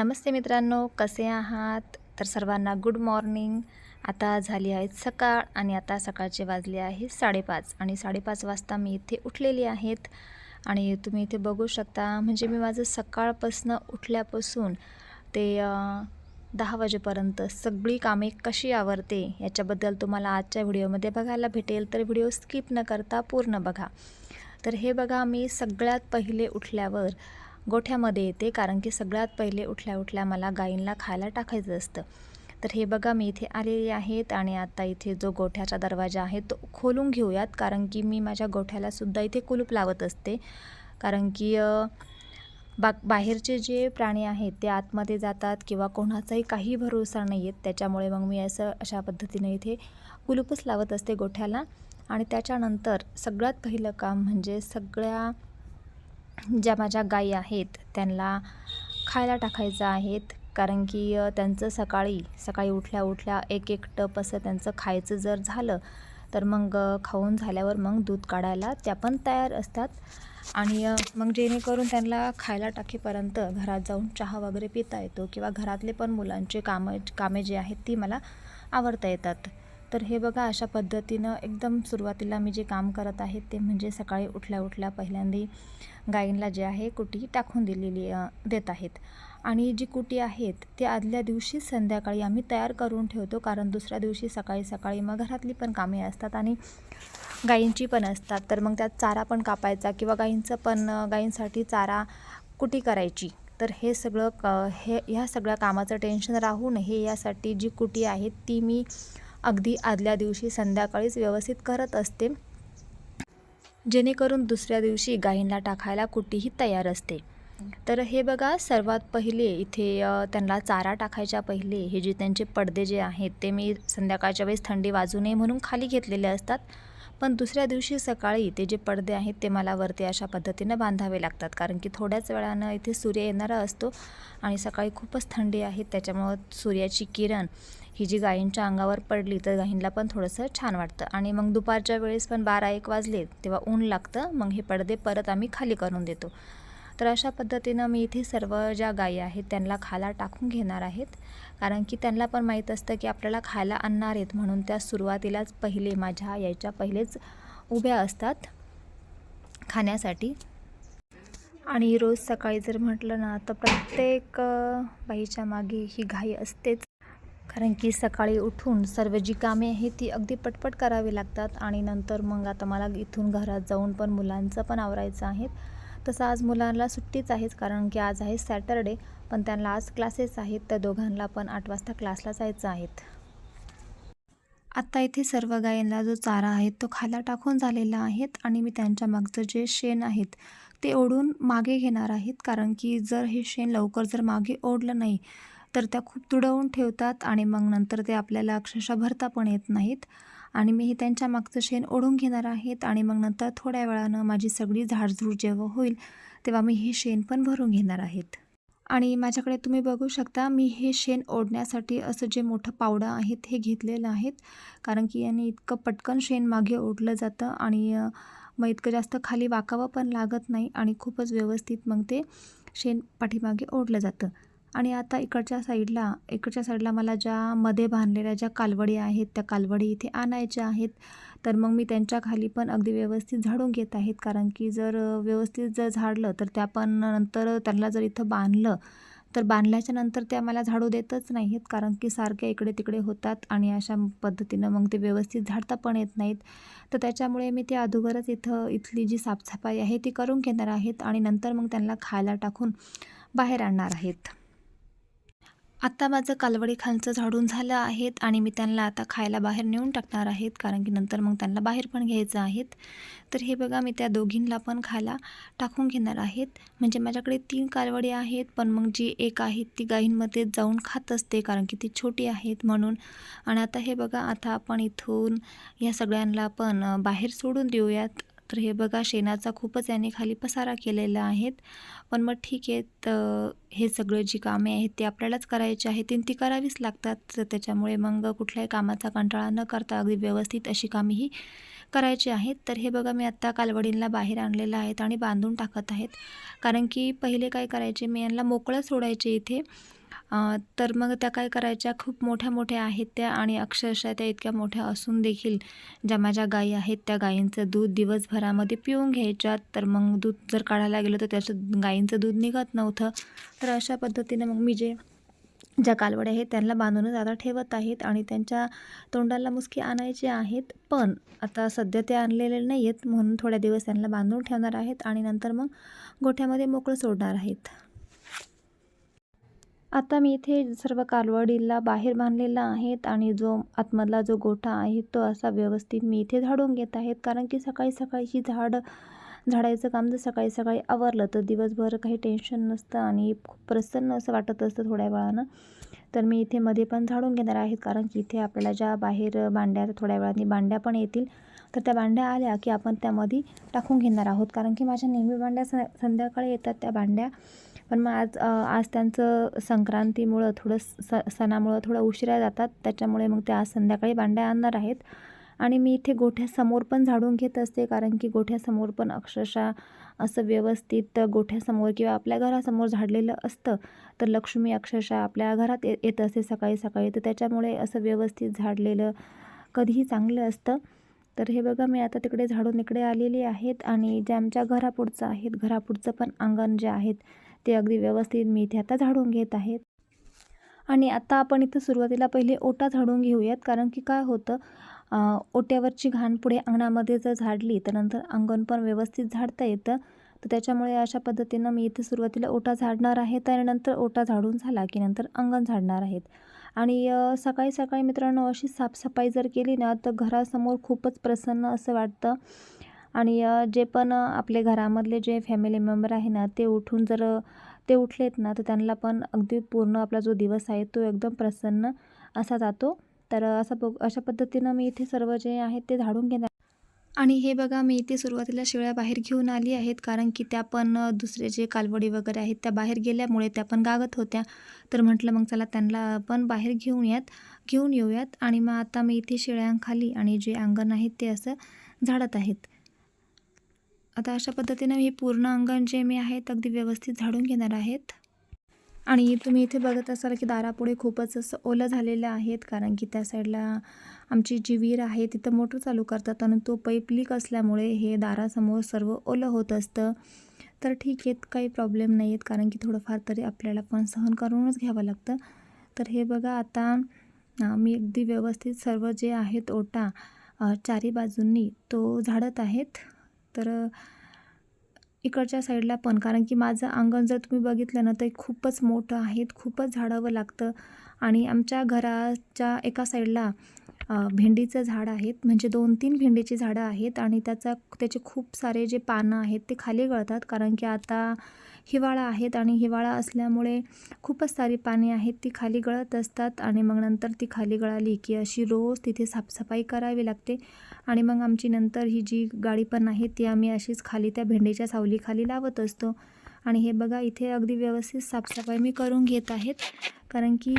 नमस्ते मित्रांनो कसे आहात? तर सर्वांना गुड मॉर्निंग आता झाली आहे सकाळ आणि आता सकाळचे वाजले आहे साडेपाच आणि साडेपाच वाजता मी इथे उठलेली आहेत. आणि तुम्ही इथे बघू शकता म्हणजे मी माझं सकाळपासनं उठल्यापासून ते दहा वाजेपर्यंत सगळी कामे कशी आवरते याच्याबद्दल तुम्हाला आजच्या व्हिडिओमध्ये बघायला भेटेल. तर व्हिडिओ स्किप न करता पूर्ण बघा. तर हे बघा मी सगळ्यात पहिले उठल्यावर गोठ्यामध्ये येते कारण की सगळ्यात पहिले उठल्या उठल्या मला गाईंना खायला टाकायचं असतं. तर हे बघा मी इथे आलेली आहेत आणि आता इथे जो गोठ्याचा दरवाजा आहे तो खोलून घेऊयात कारण की मी माझ्या गोठ्याला सुद्धा इथे कुलूप लावत असते. कारण की बा बाहेरचे जे प्राणी आहेत ते आतमध्ये जातात किंवा कोणाचाही काही भरोसा नाही आहेत त्याच्यामुळे मग मी असं अशा पद्धतीने इथे कुलूपच लावत असते गोठ्याला. आणि त्याच्यानंतर सगळ्यात पहिलं काम म्हणजे सगळ्या ज्या माझ्या गायी आहेत त्यांना खायला टाकायचं आहेत. कारण की त्यांचं सकाळी सकाळी उठल्या उठल्या एक एक टप असं त्यांचं खायचं जर झालं तर मग खाऊन झाल्यावर मग दूध काढायला त्या पण तयार असतात. आणि मग जेणेकरून त्यांना खायला टाकेपर्यंत घरात जाऊन चहा वगैरे पिता येतो किंवा घरातले पण मुलांचे कामं कामे जे आहेत ती मला आवडता येतात. तर हे बघा अशा पद्धतीनं एकदम सुरुवातीला मी जे काम करत आहे ते म्हणजे सकाळी उठल्या उठल्या पहिल्यांदा गायींना जे आहे कुटी टाकून दिलेली देत आहेत. आणि जी कुटी आहेत ते आदल्या दिवशी संध्याकाळी आम्ही तयार करून ठेवतो कारण दुसऱ्या दिवशी सकाळी सकाळी मग घरातली पण कामे असतात आणि गायींची पण असतात. तर मग त्यात चारा पण कापायचा किंवा गायींचं पण गायींसाठी चारा कुटी करायची. तर हे सगळं क हे ह्या सगळ्या कामाचं टेन्शन राहू नये. यासाठी जी कुटी आहे ती मी अगदी आदल्या दिवशी संध्याकाळीच व्यवस्थित करत असते. जेणेकरून दुसऱ्या दिवशी गायींना टाकायला कुठेही तयार असते. तर हे बघा सर्वात पहिले इथे त्यांना चारा टाकायच्या पहिले हे जे त्यांचे पडदे जे आहेत ते मी संध्याकाळच्या वेळेस थंडी वाजू नये म्हणून खाली घेतलेले असतात. पण दुसऱ्या दिवशी सकाळी ते जे पडदे आहेत ते मला वरती अशा पद्धतीनं बांधावे लागतात. कारण की थोड्याच वेळानं इथे सूर्य येणारा असतो आणि सकाळी खूपच थंडी आहे त्याच्यामुळं सूर्याची किरण ही जी गायींच्या अंगावर पडली तर गायींना पण थोडंसं छान वाटतं. आणि मग दुपारच्या वेळेस पण बारा एक वाजले तेव्हा ऊन लागतं मग हे पडदे परत आम्ही खाली करून देतो. तर अशा पद्धतीनं मी इथे सर्व ज्या गायी आहेत त्यांना खायला टाकून घेणार आहेत. कारण की त्यांना पण माहीत असतं की आपल्याला खायला आणणार आहेत म्हणून त्या सुरुवातीलाच पहिले माझ्या यायच्या पहिलेच उभ्या असतात खाण्यासाठी. आणि रोज सकाळी जर म्हटलं ना तर प्रत्येक बाईच्या मागे ही घाई असतेच. कारण की सकाळी उठून सर्व जी कामे आहेत ती अगदी पटपट करावी लागतात. आणि नंतर मग आता मला इथून घरात जाऊन पण मुलांचं पण आवरायचं आहेत तसं आज मुलांना सुट्टीच आहेच कारण की आज आहे सॅटरडे पण त्यांना आज क्लासेस आहेत तर दोघांना पण आठ वाजता क्लासला जायचं आहेत. आत्ता इथे सर्व गायींना जो चारा आहे तो खाला टाकून झालेला आहेत आणि मी त्यांच्या मागचं जे शेण आहेत ते ओढून मागे घेणार आहेत कारण की जर हे शेण लवकर जर मागे ओढलं नाही तर त्या खूप तुडवून ठेवतात आणि मग नंतर ते आपल्याला अक्षरशः भरता पण येत नाहीत. आणि मी हे त्यांच्या मागचं शेण ओढून घेणार आहेत आणि मग नंतर थोड्या वेळानं माझी सगळी झाडझूड जेव्हा होईल तेव्हा मी हे शेण पण भरून घेणार आहेत. आणि माझ्याकडे तुम्ही बघू शकता मी हे शेण ओढण्यासाठी असं जे मोठं पावडं आहेत हे घेतलेलं आहेत कारण की याने इतकं पटकन शेण मागे ओढलं जातं आणि मग इतकं जास्त खाली वाकावं पण लागत नाही आणि खूपच व्यवस्थित मग ते शेण पाठीमागे ओढलं जातं. आणि आता इकडच्या साईडला इकडच्या साईडला मला ज्या मध्ये बांधलेल्या ज्या कालवडी आहेत त्या कालवडी इथे आणायच्या आहेत. तर मग मी त्यांच्या खाली पण अगदी व्यवस्थित झाडून घेत आहेत. कारण की जर व्यवस्थित जर झाडलं तर त्या पण नंतर त्यांना जर इथं बांधलं तर बांधल्याच्या नंतर त्या मला झाडू देतच नाही आहेत कारण की सारख्या इकडे तिकडे होतात आणि अशा पद्धतीनं मग ते व्यवस्थित झाडता पण येत नाहीत. तर त्याच्यामुळे मी ते अगोदरच इथं इथली जी साफसफाई आहे ती करून घेणार आहेत आणि नंतर मग त्यांना खायला टाकून बाहेर आणणार आहेत. आत्ता माझं कालवडी खालचं झाडून झालं आहेत आणि मी त्यांना आता खायला बाहेर नेऊन टाकणार आहेत कारण की नंतर मग त्यांना बाहेर पण घ्यायचं आहेत. तर हे बघा मी त्या दोघींना पण खायला टाकून घेणार आहेत. म्हणजे माझ्याकडे तीन कालवडी आहेत पण मग जी एक आहे ती गाईंमध्ये जाऊन खात असते कारण की ती छोटी आहेत म्हणून. आणि आता हे बघा आता आपण इथून या सगळ्यांना पण बाहेर सोडून देऊयात. तर हे बघा शेणाचा खूपच याने खाली पसारा केलेला आहेत. पण मग ठीक आहे तर हे सगळे जी कामे आहेत ती आपल्यालाच करायची आहेत ती ती करावीच लागतात. तर त्याच्यामुळे मग कुठल्याही कामाचा कंटाळा न करता अगदी व्यवस्थित अशी कामेही करायची आहेत. तर हे बघा मी आत्ता कालवडींना बाहेर आणलेलं आहेत आणि बांधून टाकत आहेत. कारण की पहिले काय करायचे मी यांना मोकळं सोडायचे इथे. तर मग त्या काय करायच्या? खूप मोठ्या मोठ्या आहेत त्या आणि अक्षरशः त्या इतक्या मोठ्या असून देखील ज्या माझ्या गायी आहेत त्या गायींचं दूध दिवसभरामध्ये पिऊन घ्यायच्या. तर मग दूध जर काढायला गेलं तर त्याचं गायींचं दूध निघत नव्हतं. तर अशा पद्धतीने मग मी जे ज्या कालवड्या आहेत त्यांना बांधूनच आता ठेवत आहेत आणि त्यांच्या तोंडाला मुसकी आणायची आहेत. पण आता सध्या ते आणलेले नाही आहेत म्हणून थोड्या दिवस त्यांना बांधून ठेवणार आहेत आणि नंतर मग गोठ्यामध्ये मोकळं सोडणार आहेत. आता मी इथे सर्व कालवडीला बाहेर बांधलेला आहेत आणि जो आतमधला जो गोठा आहे तो असा व्यवस्थित मी इथे झाडून घेत आहेत. कारण की सकाळी सकाळीची झाड झाडायचं काम जर सकाळी सकाळी आवरलं तर दिवसभर काही टेन्शन नसतं आणि खूप प्रसन्न असं वाटत असतं थोड्या वेळानं. तर मी इथे मध्ये पण झाडून घेणार आहेत कारण की इथे आपल्याला ज्या बाहेर बांड्या थोड्या वेळाने बांड्या पण येतील. तर त्या बांड्या आल्या की आपण त्यामध्ये टाकून घेणार आहोत. कारण की माझ्या नेहमी बांड्या स संध्याकाळी येतात त्या बांड्या पण मग आज आज त्यांचं संक्रांतीमुळं थोडं स सणामुळं थोडं उशिरा जातात. त्याच्यामुळे मग ते आज संध्याकाळी बांड्या आणणार आहेत. आणि मी इथे गोठ्यासमोर पण झाडून घेत असते कारण की गोठ्यासमोर पण अक्षरशः असं व्यवस्थित गोठ्यासमोर किंवा आपल्या घरासमोर झाडलेलं असतं. तर लक्ष्मी अक्षरशः आपल्या घरात ये येत असते सकाळी सकाळी. तर त्याच्यामुळे असं व्यवस्थित झाडलेलं कधीही चांगलं असतं. तर हे बघा मी आता तिकडे झाडून इकडे आलेली आहेत. आणि जे आमच्या घरापुढचं आहेत घरापुढचं पण अंगण जे आहेत ते अगदी व्यवस्थित मी इथे आता झाडून घेत आहेत. आणि आता आपण इथं सुरुवातीला पहिले ओटा झाडून घेऊयात कारण की काय होतं ओट्यावरची घाण पुढे अंगणामध्ये जर झाडली तर नंतर अंगण पण व्यवस्थित झाडता येतं. तर त्याच्यामुळे अशा पद्धतीनं मी इथे सुरुवातीला ओटा झाडणार आहेत आणि नंतर ओटा झाडून झाला की नंतर अंगण झाडणार आहेत. आणि सकाळी सकाळी मित्रांनो अशी साफसफाई जर केली ना तर घरासमोर खूपच प्रसन्न असं वाटतं. आणि जे पण आपले घरामधले जे फॅमिली मेंबर आहे ना ते उठून जर ते उठलेत ना तर त्यांना पण अगदी पूर्ण आपला जो दिवस आहे तो एकदम प्रसन्न असा जातो. तर असं बघ अशा पद्धतीनं मी इथे सर्व जे आहेत ते झाडून घेणार आणि हे बघा मी इथे सुरुवातीला शेळ्या बाहेर घेऊन आली आहेत कारण की त्या पण दुसरे जे कालवडी वगैरे आहेत त्या बाहेर गेल्यामुळे त्या पण गागत होत्या. तर म्हटलं मग चला त्यांना पण बाहेर घेऊन यात घेऊन येऊयात. आणि मग आता मी इथे शेळ्यांखाली आणि जे अंगण आहेत ते असं झाडत आहेत. आता अशा पद्धतीनं हे पूर्ण अंगण जे मी आहेत अगदी व्यवस्थित झाडून घेणार आहेत. आणि तुम्ही इथे बघत असाल की दारापुढे खूपच असं ओलं झालेलं आहेत कारण की त्या साईडला आमची जी विहीर आहे तिथं मोटर चालू करतात आणि तो पाईप लीक असल्यामुळे हे दारासमोर सर्व ओलं होत असतं. तर ठीक आहेत काही प्रॉब्लेम नाही आहेत कारण की थोडंफार तरी आपल्याला पण सहन करूनच घ्यावं लागतं. तर हे बघा आता मी अगदी व्यवस्थित सर्व जे आहेत ओटा चारी बाजूंनी तो झाडत आहेत. तर इकडच्या साईडला पण. कारण की माझं अंगण जर तुम्ही बघितलं ना तर खूपच मोठं आहे. खूपच झाडावं लागतं. आणि आमच्या घराच्या एका साईडला भेंडीचं झाड आहेत. म्हणजे दोन तीन भेंडीची झाडं आहेत. आणि त्याचा त्याचे खूप सारे जे पानं आहेत ते खाली गळतात. कारण की आता हिवाळा आहेत. आणि हिवाळा असल्यामुळे खूपच सारी पाने आहेत ती खाली गळत असतात. आणि मग नंतर ती खाली गळाली की अशी रोज तिथे साफसफाई करावी लागते. आणि मग आमची नंतर ही जी गाडी पण आहे ती आम्ही अशीच खाली त्या भेंडीच्या सावलीखाली लावत असतो. आणि हे बघा इथे अगदी व्यवस्थित साफसफाई मी करून घेत आहेत. कारण की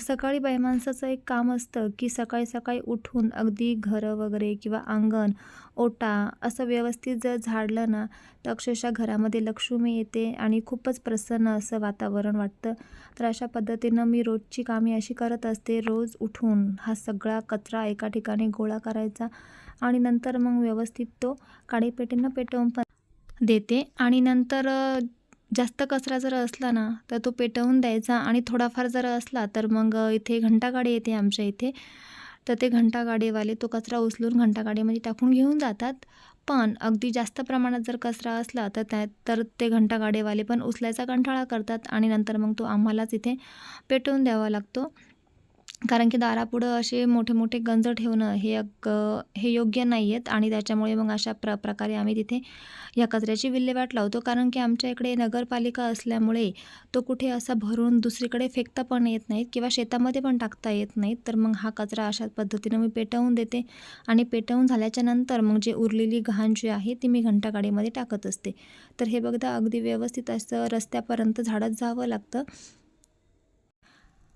सकाळी बाई माणसाचं एक काम असतं की सकाळी सकाळी उठून अगदी घरं वगैरे किंवा अंगण ओटा असं व्यवस्थित जर झाडलं ना तर अक्षरशः घरामध्ये लक्ष्मी येते आणि खूपच प्रसन्न असं वातावरण वाटतं. तर अशा पद्धतीनं मी रोजची कामे अशी करत असते. रोज उठून हा सगळा कचरा एका ठिकाणी गोळा करायचा आणि नंतर मग व्यवस्थित तो काडीपेटीनं पेटवून पण देते. आणि नंतर जास्त कचरा जर असला ना तर तो पेटवून द्यायचा आणि थोडाफार जर असला तर मग इथे घंटागाडी येते आमच्या इथे. तर ते घंटागाडीवाले तो कचरा उचलून घंटागाडीमध्ये टाकून घेऊन जातात. पण अगदी जास्त प्रमाणात जर कचरा असला तर त्या तर ते घंटागाडीवाले पण उचलायचा कंटाळा करतात आणि नंतर मग तो आम्हालाच इथे पेटवून द्यावा लागतो. कारण की दारापुढं असे मोठे मोठे गंज ठेवणं हे अग हे योग्य नाही आहेत आणि त्याच्यामुळे मग अशा प्र प्रकारे आम्ही तिथे या कचऱ्याची विल्हेवाट लावतो. कारण की आमच्या इकडे नगरपालिका असल्यामुळे तो कुठे असा भरून दुसरीकडे फेकता पण येत नाहीत किंवा शेतामध्ये पण टाकता येत नाहीत. तर मग हा कचरा अशा पद्धतीनं मी पेटवून देते आणि पेटवून झाल्याच्यानंतर मग जे उरलेली घाण जी आहे ती मी घंटागाडीमध्ये टाकत असते. तर हे बघता अगदी व्यवस्थित असं रस्त्यापर्यंत झाडत जावं लागतं.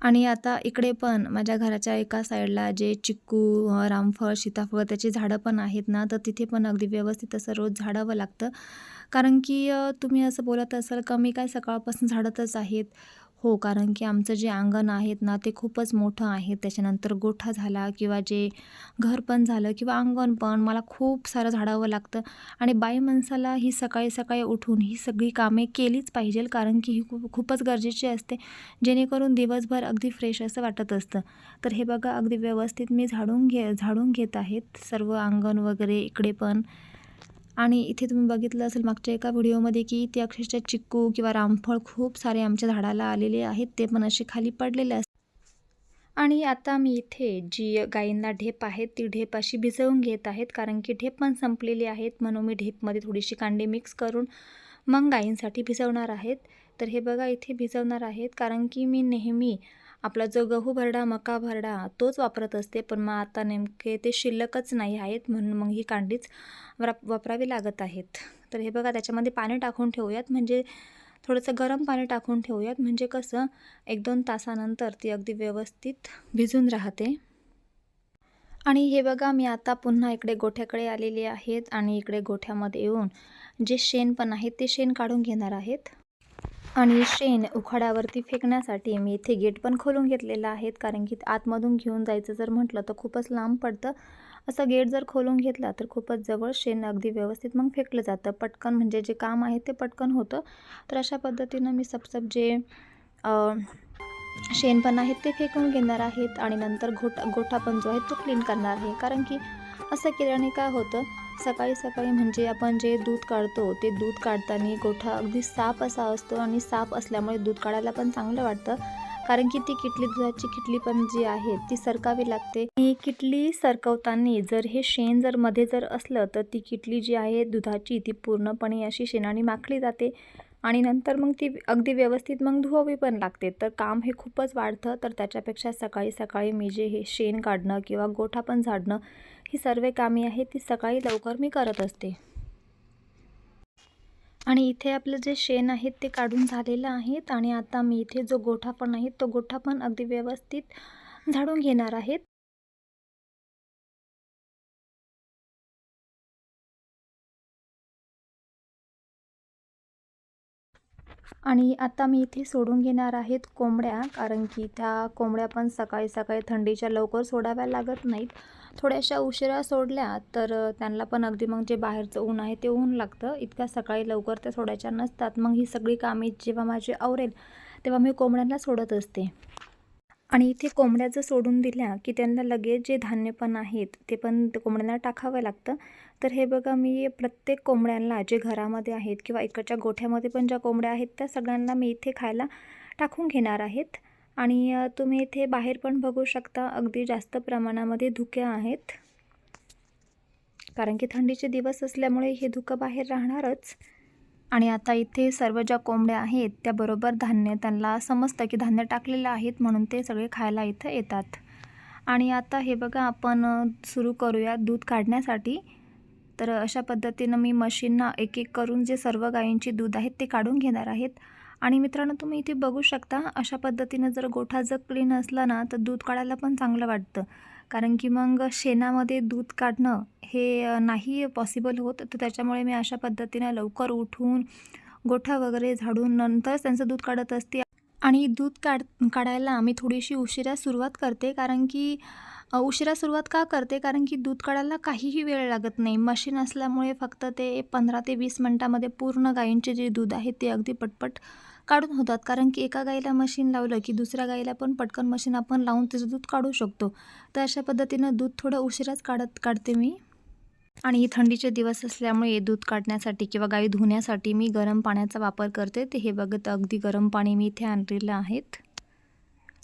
आणि आता इकडे पण माझ्या घराच्या एका साईडला जे चिक्कू रामफळ सीताफळ त्याची झाडं पण आहेत ना तर तिथे पण अगदी व्यवस्थित असं रोज झाडावं लागतं. कारण की तुम्ही असं बोलत असाल का मी काय सकाळपासून झाडतच आहेत. हो कारण की आमचं जे अंगण आहेत ना ते खूपच मोठं आहे. त्याच्यानंतर गोठा झाला किंवा जे घर पण झालं किंवा अंगण पण मला खूप सारं झाडावं लागतं. आणि बाई माणसाला ही सकाळी सकाळी उठून ही सगळी कामे केलीच पाहिजेल कारण की ही खूप खूपच गरजेची असते. जेणेकरून दिवसभर अगदी फ्रेश असं वाटत असतं. तर हे बघा अगदी व्यवस्थित मी झाडून घे झाडून घेत आहेत. सर्व अंगण वगैरे इकडे पण. आणि इथे तुम्ही बघितलं असेल मागच्या एका व्हिडिओमध्ये की ते अक्षरशः चिक्कू किंवा रामफळ खूप सारे आमच्या झाडाला आलेले आहेत. ते पण असे खाली पडलेले असतात आणि आता मी इथे जी गायींना ढेप आहेत ती ढेप अशी भिजवून घेत आहेत. कारण की ढेप पण संपलेली आहेत. म्हणून मी ढेपमध्ये थोडीशी कांडी मिक्स करून मग गायींसाठी भिजवणार आहेत. तर हे बघा इथे भिजवणार आहेत. कारण की मी नेहमी आपला जो गहू भरडा मका भरडा तोच वापरत असते. पण मग आता नेमके ते शिल्लकच नाही आहेत म्हणून मग ही कांडीच वाप वापरावी लागत आहेत. तर हे बघा त्याच्यामध्ये पाणी टाकून ठेवूयात. म्हणजे थोडंसं गरम पाणी टाकून ठेवूयात. म्हणजे कसं एक दोन तासानंतर ती अगदी व्यवस्थित भिजून राहते. आणि हे बघा मी आता पुन्हा इकडे गोठ्याकडे आलेली आहेत. आणि इकडे गोठ्यामध्ये येऊन जे शेण पण आहे ते शेण काढून घेणार आहेत. आणि शेण उखाड्यावरती फेकण्यासाठी मी इथे गेट पण खोलून घेतलेलं आहेत कारण की आतमधून घेऊन जायचं जर म्हटलं तर खूपच लांब पडतं. असं गेट जर खोलून घेतला तर खूपच जवळ शेण अगदी व्यवस्थित मग फेकलं जातं. पटकन म्हणजे जे काम आहे ते पटकन होतं. तर अशा पद्धतीनं मी सबसब जे शेण पण आहेत ते फेकून घेणार आहेत आणि नंतर घोटा गोठा पण जो आहे तो क्लीन करणार आहे. कारण की असं केल्याने काय होतं सकाळी सकाळी म्हणजे आपण जे दूध काढतो ते दूध काढताना गोठा अगदी साफ असा असतो आणि साफ असल्यामुळे दूध काढायला पण चांगलं वाटतं. कारण की ती किटली दुधाची किटली पण जी आहे ती सरकावी लागते. ही किटली सरकवताना जर हे शेण जर मध्ये जर असलं तर ती किटली जी आहे दुधाची ती पूर्णपणे अशी शेणाने माखली जाते. आणि नंतर मग ती अगदी व्यवस्थित मग धुवावी पण लागते. तर काम हे खूपच वाढतं. तर त्याच्यापेक्षा सकाळी सकाळी मी जे हे शेण काढणं किंवा गोठा पण झाडणं ही सर्व कामे आहेत ती सकाळी लवकर मी करत असते. आणि इथे आपलं जे शेण आहेत ते काढून झालेलं आहेत आणि आता मी इथे जो गोठा पण आहे तो गोठा पण अगदी व्यवस्थित झाडून घेणार आहेत आणि आता मी इथे सोडून घेणार आहेत कोंबड्या कारण की त्या कोंबड्या पण सकाळी सकाळी थंडीच्या लवकर सोडाव्या लागत नाहीत. थोड्याशा उशिरा सोडल्या तर त्यांना पण अगदी मग जे बाहेरचं ऊन आहे ते ऊन लागतं. इतक्या सकाळी लवकर त्या सोडायच्या नसतात. मग ही सगळी कामे जेव्हा माझी आवरेल तेव्हा मी कोंबड्यांना सोडत असते. आणि इथे कोंबड्या जर सोडून दिल्या की त्यांना लगेच जे धान्य पण आहेत ते पण ते कोंबड्यांना टाकावं लागतं. तर हे बघा मी प्रत्येक कोंबड्यांना जे घरामध्ये आहेत किंवा इकडच्या गोठ्यामध्ये पण ज्या कोंबड्या आहेत त्या सगळ्यांना मी इथे खायला टाकून घेणार आहेत. आणि तुम्ही इथे बाहेर पण बघू शकता अगदी जास्त प्रमाणामध्ये धुक्या आहेत. कारण की थंडीचे दिवस असल्यामुळे हे धुकं बाहेर राहणारच. आणि आता इथे सर्व ज्या कोंबड्या आहेत त्याबरोबर धान्य त्यांना समजतं की धान्य टाकलेलं आहेत म्हणून ते सगळे खायला इथं येतात. आणि आता हे बघा आपण सुरू करूया दूध काढण्यासाठी. तर अशा पद्धतीनं मी मशीनना एक एक करून जे सर्व गायींची दूध आहेत ते काढून घेणार आहेत. आणि मित्रांनो तुम्ही इथे बघू शकता अशा पद्धतीनं जर गोठा जर क्लीन असला ना तर दूध काढायला पण चांगलं वाटतं. कारण की मग शेणामध्ये दूध काढणं हे नाही पॉसिबल होत. तर त्याच्यामुळे मी अशा पद्धतीनं लवकर उठून गोठा वगैरे झाडून नंतरच त्यांचं दूध काढत असते. आणि दूध काढ काढायला मी थोडीशी उशिरा सुरुवात करते कारण की उशिरा सुरुवात का करते? कारण की दूध काढायला काहीही वेळ लागत नाही. मशीन असल्यामुळे फक्त ते पंधरा ते वीस मिनटामध्ये पूर्ण गायींचे जे दूध आहे ते अगदी पटपट काढून होतात. कारण की एका गाईला मशीन लावलं की दुसऱ्या गाईला पण पटकन मशीन आपण लावून त्याचं दूध काढू शकतो. तर अशा पद्धतीनं दूध थोडं उशिराच काढत काढते मी. आणि ही थंडीचे दिवस असल्यामुळे दूध काढण्यासाठी किंवा गाई धुण्यासाठी मी गरम पाण्याचा वापर करते. ते हे बघत अगदी गरम पाणी मी इथे आणलेलं आहेत.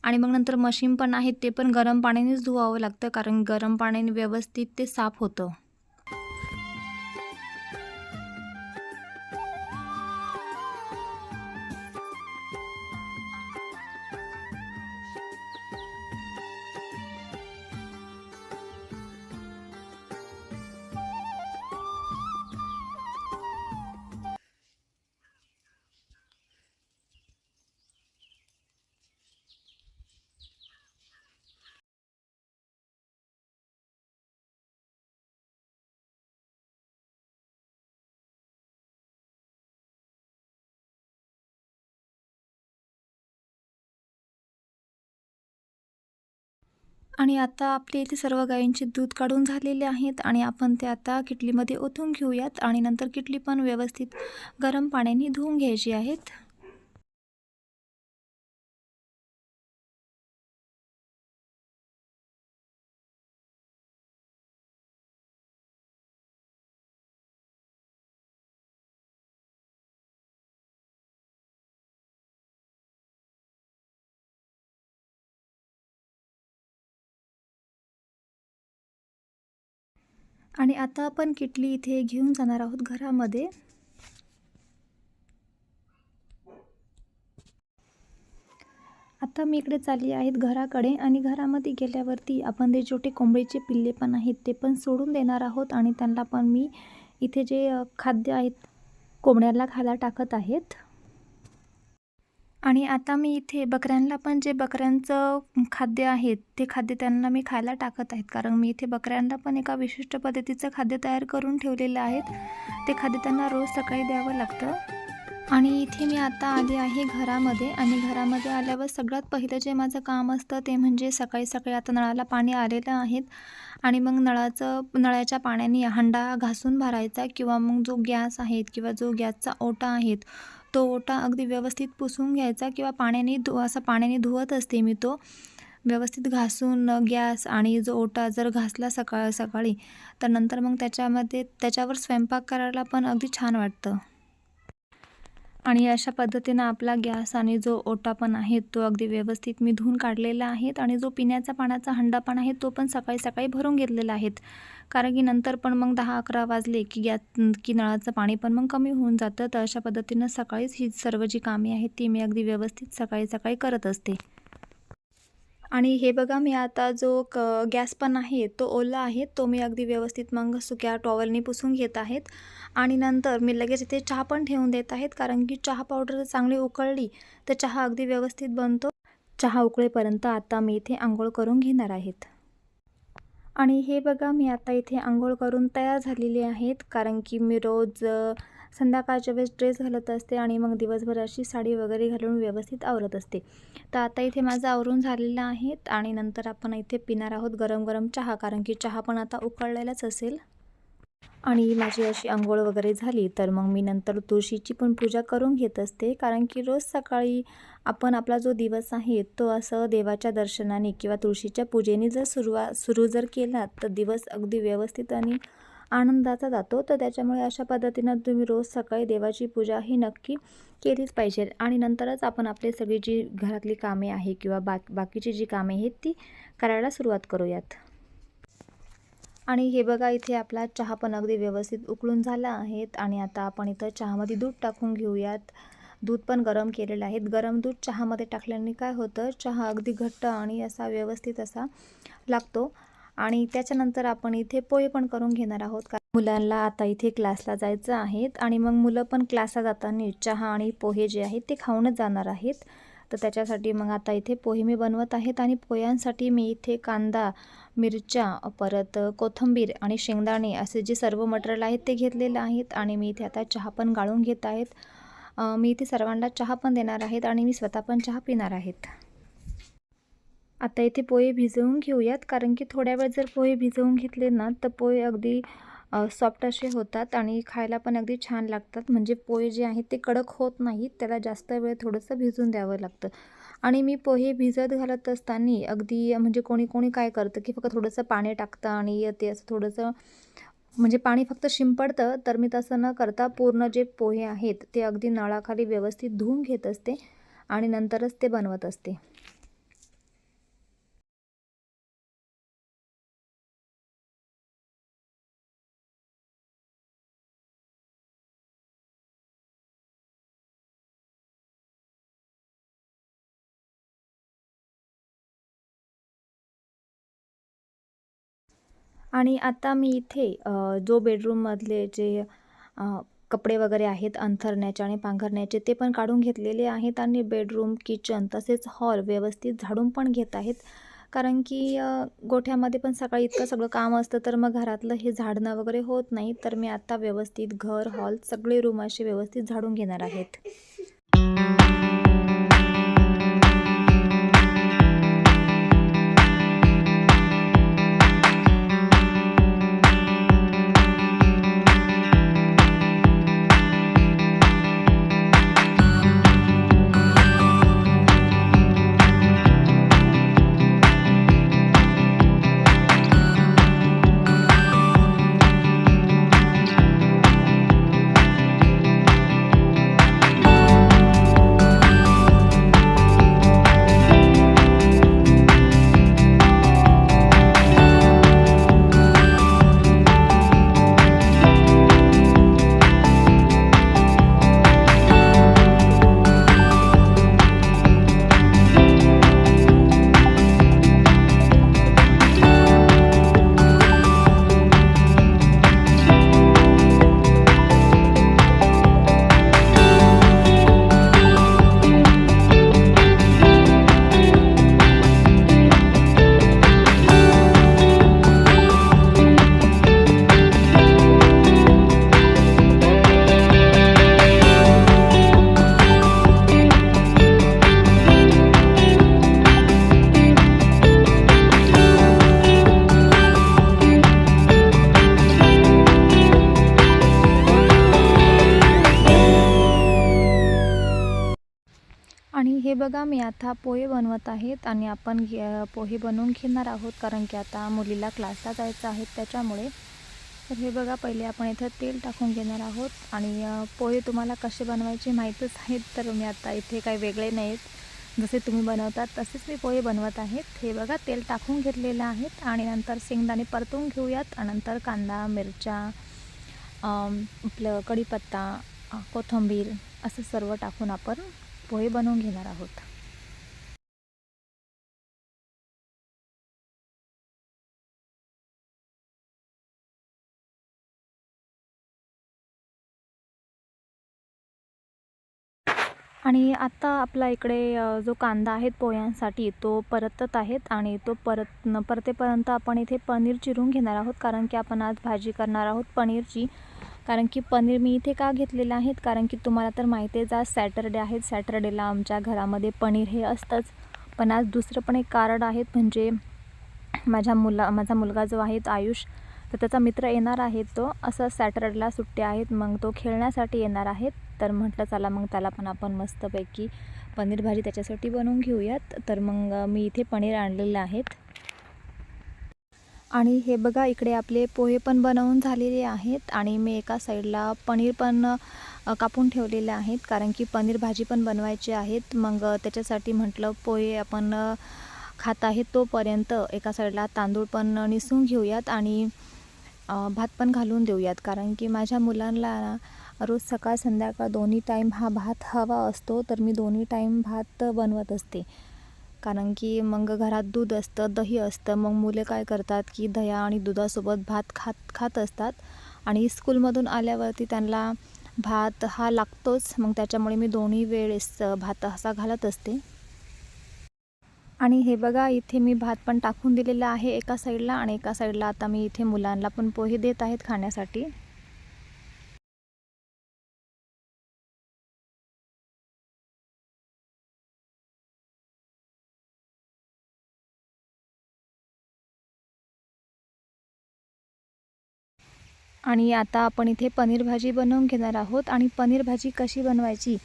आणि मग नंतर मशीन पण आहेत ते पण गरम पाण्यानेच धुवावं लागतं कारण गरम पाण्याने व्यवस्थित ते साफ होतं. आणि आता आपले इथे सर्व गायींचे दूध काढून झालेले आहेत आणि आपण ते आता किटलीमध्ये ओतून घेऊयात आणि नंतर किटली पण व्यवस्थित गरम पाण्याने धुवून घ्यायची आहेत. आणि आता आपण किटली इथे घेऊन जाणार आहोत घरामध्ये. आता मी इकडे चालली आहेत घराकडे आणि घरामध्ये गेल्यावरती आपण ते छोटे कोंबडीचे पिल्ले पण आहेत ते पण सोडून देणार आहोत आणि त्यांना पण मी इथे जे खाद्य आहेत कोंबड्याला खायला टाकत आहेत. आणि आता मी इथे बकऱ्यांना पण जे बकऱ्यांचं खाद्य आहे ते खाद्य त्यांना मी खायला टाकत आहेत. कारण मी इथे बकऱ्यांना पण एका विशिष्ट पद्धतीचं खाद्य तयार करून ठेवलेलं आहेत. ते खाद्य त्यांना रोज सकाळी द्यावं लागतं. आणि इथे मी आता आली आहे घरामध्ये. आणि घरामध्ये आल्यावर सगळ्यात पहिलं जे माझं काम असतं ते म्हणजे सकाळी सकाळी आता नळाला पाणी आलेलं आहेत. आणि मग नळाचं नळाच्या पाण्याने हंडा घासून भरायचा किंवा मग जो गॅस आहेत किंवा जो गॅसचा ओटा आहेत तो ओटा अगदी व्यवस्थित पुसून घ्यायचा किंवा पाण्याने धु असा पाण्याने धुवत असते मी तो. व्यवस्थित घासून गॅस आणि जो ओटा जर घासला सकाळ सकाळी तर नंतर मग त्याच्यामध्ये त्याच्यावर स्वयंपाक करायला पण अगदी छान वाटतं. आणि अशा पद्धतीनं आपला गॅस आणि जो ओटा पण आहे तो अगदी व्यवस्थित मी धुवून काढलेला आहेत आणि जो पिण्याचा पाण्याचा हंडा पण आहे तो पण सकाळी सकाळी भरून घेतलेला आहेत कारण की नंतर पण मग दहा अकरा वाजले की गॅस की नळाचं पाणी पण मग कमी होऊन जातं. तर अशा पद्धतीनं सकाळीच ही सर्व जी कामे आहेत ती मी अगदी व्यवस्थित सकाळी सकाळी करत असते. आणि हे बघा मी आता जो क गॅस पण आहे तो ओला आहे तो मी अगदी व्यवस्थित मग सुक्या टॉवलने पुसून घेत आहेत. आणि नंतर मी लगेच इथे चहा पण ठेवून देत आहेत कारण की चहा पावडर जर चांगली उकळली तर चहा अगदी व्यवस्थित बनतो. चहा उकळेपर्यंत आता मी इथे आंघोळ करून घेणार आहेत. आणि हे बघा मी आता इथे आंघोळ करून तयार झालेली आहेत कारण की मी रोज संध्याकाळच्या वेळेस ड्रेस घालत असते आणि मग दिवसभर अशी साडी वगैरे घालून व्यवस्थित आवरत असते. तर आता इथे माझं आवरून झालेलं आहे आणि नंतर आपण इथे पिणार आहोत गरम गरम चहा कारण की चहा पण आता उकळलेलाच असेल. आणि माझी अशी आंघोळ वगैरे झाली तर मग मी नंतर तुळशीची पण पूजा करून घेत असते कारण की रोज सकाळी आपण आपला जो दिवस आहे तो असं देवाच्या दर्शनाने किंवा तुळशीच्या पूजेने जर सुरुवा सुरू जर केला तर दिवस अगदी व्यवस्थित आणि आनंदाचा जातो. तर त्याच्यामुळे अशा पद्धतीनं तुम्ही रोज सकाळी देवाची पूजा ही नक्की केलीच पाहिजे. आणि नंतरच आपण आपली सगळी जी घरातली कामे आहे किंवा बाक बाकीची जी कामे आहेत ती करायला सुरुवात करूयात. आणि हे बघा इथे आपला चहा पण अगदी व्यवस्थित उकळून झाला आहेत आणि आता आपण इथं चहामध्ये दूध टाकून घेऊयात. दूध पण गरम केलेलं आहे. गरम दूध चहामध्ये टाकल्याने काय होतं? चहा अगदी घट्ट आणि असा व्यवस्थित असा लागतो. आणि त्याच्यानंतर आपण इथे पोहे पण करून घेणार आहोत. का मुलांना आता इथे क्लासला जायचं आहेत आणि मग मुलं पण क्लासला जाताना चहा आणि पोहे जे आहेत ते खाऊनच जाणार आहेत. तर त्याच्यासाठी मग आता इथे पोहे मी बनवत आहेत आणि पोह्यांसाठी मी इथे कांदा मिरच्या परत कोथिंबीर आणि शेंगदाणे असे जे सर्व मटेरियल आहेत ते घेतलेलं आहेत आणि मी इथे आता चहा पण गाळून घेत आहेत. मी इथे सर्वांना चहा पण देणार आहेत आणि मी स्वतः पण चहा पिणार आहेत. आता इथे पोहे भिजवून घेऊयात. कारण की थोड्या वेळ जर पोहे भिजवून घेतले ना तर पोहे अगदी सॉफ्ट असे होतात आणि खायला पण अगदी छान लागतात. म्हणजे पोहे जे आहेत ते कडक होत नाहीत त्याला जास्त वेळ थोडंसं भिजून द्यावं लागतं. आणि मी पोहे भिजत घालत असताना अगदी म्हणजे कोणी कोणी काय करतं की फक्त थोडंसं पाणी टाकतं आणि ते असं थोडंसं म्हणजे पाणी फक्त शिंपडतं. तर मी तसं न करता पूर्ण जे पोहे आहेत ते अगदी नळाखाली व्यवस्थित धुवून घेत असते आणि नंतरच ते बनवत असते. आणि आता मी इथे जो बेडरूममधले जे कपडे वगैरे आहेत अंथरण्याचे आणि पांघरण्याचे ते पण काढून घेतलेले आहेत आणि बेडरूम किचन तसेच हॉल व्यवस्थित झाडून पण घेत आहेत. कारण की गोठ्यामध्ये पण सकाळी इतकं सगळं काम असतं तर मग घरातलं हे झाडणं वगैरे होत नाही. तर मी आता व्यवस्थित घर हॉल सगळे रूम असे व्यवस्थित झाडून घेणार आहेत. बघा मी आता पोहे बनवत आहेत आणि आपण घे पोहे बनवून घेणार आहोत कारण की आता मुलीला क्लासला जायचं आहे त्याच्यामुळे. तर हे बघा पहिले आपण इथं तेल टाकून घेणार आहोत आणि पोहे तुम्हाला कसे बनवायचे माहीतच आहेत तर मी आता इथे काही वेगळे नाहीत. जसे तुम्ही बनवतात तसेच मी पोहे बनवत आहेत. हे बघा तेल टाकून घेतलेलं आहेत आणि नंतर शेंगदाणे परतून घेऊयात नंतर कांदा मिरच्या आपलं कढीपत्ता कोथिंबीर असं सर्व टाकून आपण पोहे बनवून घेणार आहोत. आणि आता आपला इकडे जो कांदा आहे पोह्यांसाठी तो परतत आहेत आणि तो परत न परतेपर्यंत आपण इथे पनीर चिरून घेणार आहोत. कारण की आपण आज भाजी करणार आहोत पनीरची. कारण की पनीर मी इथे का घेतलेलं आहेत कारण की तुम्हाला तर माहिती आहे आज सॅटरडे आहेत सॅटरडेला आमच्या घरामध्ये पनीर हे असतंच. पण आज दुसरं पण एक कारण आहेत म्हणजे माझ्या मुला माझा मुलगा जो आहे आयुष तर त्याचा मित्र येणार आहे तो. असं सॅटरडेला सुट्ट्या आहेत मग तो खेळण्यासाठी येणार आहेत तर म्हटलं चला मग त्याला पण आपण मस्तपैकी पनीर भाजी त्याच्यासाठी बनवून घेऊयात. तर मग मी इथे पनीर आणलेलं आहेत आणि हे बघा इकडे आपले पोहे पण बनवून झालेले आहेत. आणि मी एका साईडला पनीर पण कापून ठेवलेले आहेत. कारण की पनीर भाजी पण बनवायची आहेत. मग त्याच्यासाठी म्हटलं पोहे आपण खात आहेत तोपर्यंत एका साईडला तांदूळ पण निसून घेऊयात. आणि भात पण घालून देऊयात. कारण की माझ्या मुलांना ना रोज सकाळ संध्याकाळ दोन्ही टाईम हा भात हवा असतो तर मी दोन्ही टाईम भात बनवत असते. कारण की मग घरात दूध असतं दही असतं. मग मुले काय करतात की दह्या आणि दुधासोबत भात खात खात असतात. आणि स्कूलमधून आल्यावरती त्यांना भात हा लागतोच. मग त्याच्यामुळे मी दोन्ही वेळेस भात असा घालत असते. आणि हे बघा इथे मी भात पण टाकून दिलेला आहे एका साईडला आणि एका साईडला आता मी इथे मुलांना पण पोहे देत आहेत खाण्यासाठी. आणि आता आपण इथे पनीर भाजी बनवून घेणार आहोत. आणि पनीर भाजी कशी बनवायची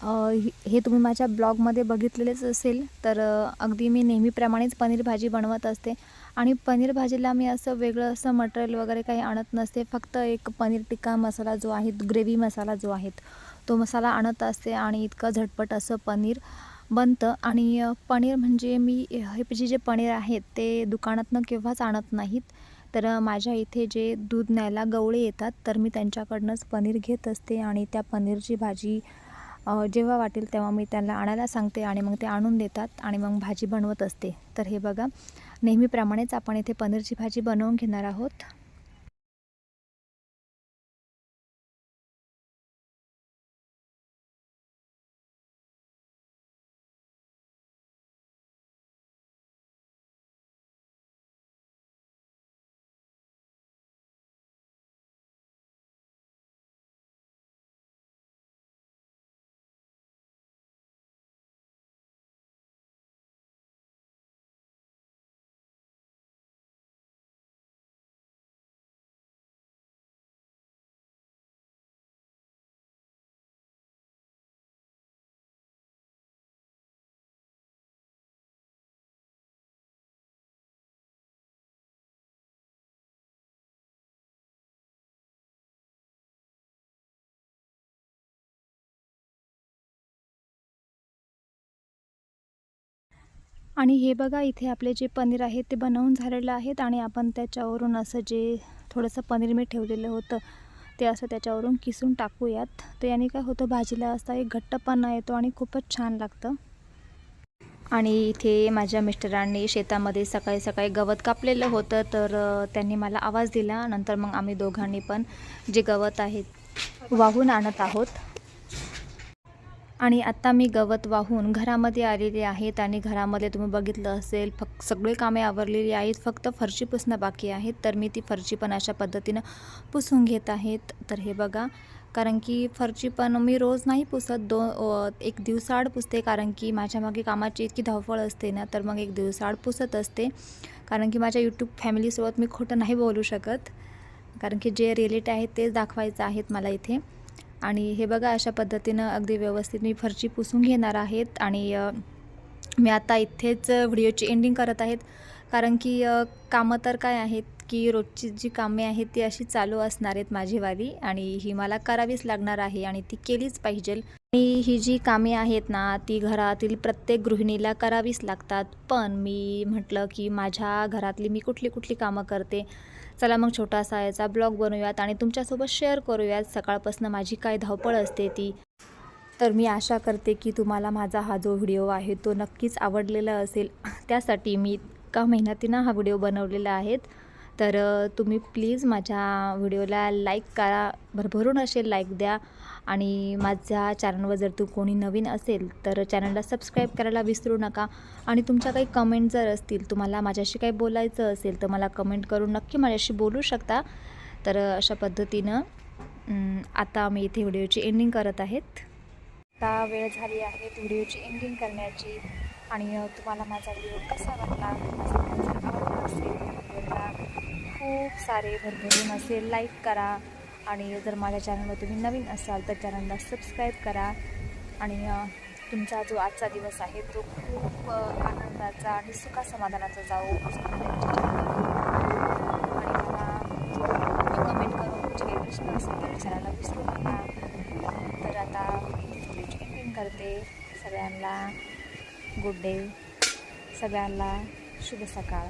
हे हे तुम्ही माझ्या ब्लॉगमध्ये बघितलेलेच असेल तर अगदी मी नेहमीप्रमाणेच पनीर भाजी बनवत असते. आणि पनीर भाजीला मी असं वेगळं असं मटेरियल वगैरे काही आणत नसते. फक्त एक पनीर टिक्का मसाला जो आहे ग्रेव्ही मसाला जो आहे तो मसाला आणत असते आणि इतकं झटपट असं पनीर बनतं. आणि पनीर म्हणजे मी हे जे जे पनीर आहेत ते दुकानातनं केव्हाच आणत नाहीत. तर माझ्या इथे जे दूध न्यायला गवळे येतात तर मी त्यांच्याकडनंच पनीर घेत असते आणि त्या पनीरची भाजी जेव्हा वाटेल तेव्हा मी त्यांना आणायला सांगते आणि मग ते आणून देतात आणि मग भाजी बनवत असते. तर हे बघा नेहमीप्रमाणेच आपण इथे पनीरची भाजी बनवून घेणार आहोत. आणि हे बघा इथे आपले जे पनीर आहे ते बनवून झालेलं आहेत आणि आपण त्याच्यावरून असं जे थोडंसं पनीर मी ठेवलेलं होतं ते असं त्याच्यावरून किसून टाकूयात. तर याने काय होतं भाजीला असता एक घट्टपणा येतो आणि खूपच छान लागतं. आणि इथे माझ्या मिस्टरांनी शेतामध्ये सकाळी सकाळी गवत कापलेलं होतं तर त्यांनी मला आवाज दिला. नंतर मग आम्ही दोघांनी पण जे गवत आहे वाहून आणत आहोत. आणि आत्ता मी गवत वाहून घरामध्ये आलेले आहेत आणि घरामध्ये तुम्ही बघितलं असेल फक्त सगळे कामे आवरलेली आहेत. फक्त फरशी पुसणं बाकी आहेत. तर मी ती फरशी पण अशा पद्धतीनं पुसून घेत आहेत. तर हे बघा कारण की फरची पण मी रोज नाही पुसत. दो एक दिवसाआड पुसते कारण की माझ्या मागे कामाची इतकी धावपळ असते ना तर मग एक दिवसाआड पुसत असते. कारण की माझ्या यूट्यूब फॅमिलीसोबत मी खोटं नाही बोलू शकत. कारण की जे रिलेट आहेत तेच दाखवायचं आहेत मला इथे. आणि हे बघा अशा पद्धतीनं अगदी व्यवस्थित मी फरची पुसून घेणार आहेत. आणि मी आता इथेच व्हिडिओची एंडिंग करत आहेत. कारण की कामं तर काय आहेत की रोजची जी कामे आहेत ती अशी चालू असणार आहेत माझीवाली आणि ही मला करावीच लागणार आहे आणि ती केलीच पाहिजे. आणि ही जी कामे आहेत ना ती घरातील प्रत्येक गृहिणीला करावीच लागतात. पण मी म्हटलं की माझ्या घरातली मी कुठली कुठली कामं करते? चला मग छोटासा याचा ब्लॉग बनवूयात आणि तुमच्यासोबत शेअर करूयात. सकाळपासून माझी काय धावपळ असते ती. तर मी आशा करते की तुम्हाला माझा हा जो व्हिडिओ आहे तो नक्कीच आवडलेला असेल. त्यासाठी मी इतका मेहनतीनं हा व्हिडिओ बनवलेला आहेत तर तुम्ही प्लीज माझ्या व्हिडिओला लाईक करा. भरभरून असे लाईक द्या. आणि माझ्या चॅनलवर जर तू कोणी नवीन असेल तर चॅनलला सबस्क्राईब करायला विसरू नका. आणि तुमच्या काही कमेंट जर असतील तुम्हाला माझ्याशी काही बोलायचं असेल तर मला कमेंट करून नक्की माझ्याशी बोलू शकता. तर अशा पद्धतीनं आता मी इथे व्हिडिओची एंडिंग करत आहेत. आता वेळ झाली आहे व्हिडिओची एंडिंग करण्याची. आणि तुम्हाला माझा व्हिडिओ कसा वाटला आवडला असेल व्हिडिओला खूप सारे भरभरून असेल लाईक करा. आणि जर माझ्या चॅनलवर तुम्ही नवीन असाल तर चॅनलला सबस्क्राईब करा. आणि तुमचा जो आजचा दिवस आहे तो खूप आनंदाचा आणि सुखासमाधानाचा समाधानाचा जाऊ आणि मला कमेंट करून तुमचे काही प्रश्न असेल तर विचारायला विसरू नका. तर आता व्हिडिओची एंडिंग करते सगळ्यांना. गुड डे सगळ्यांना शुभ सकाळ.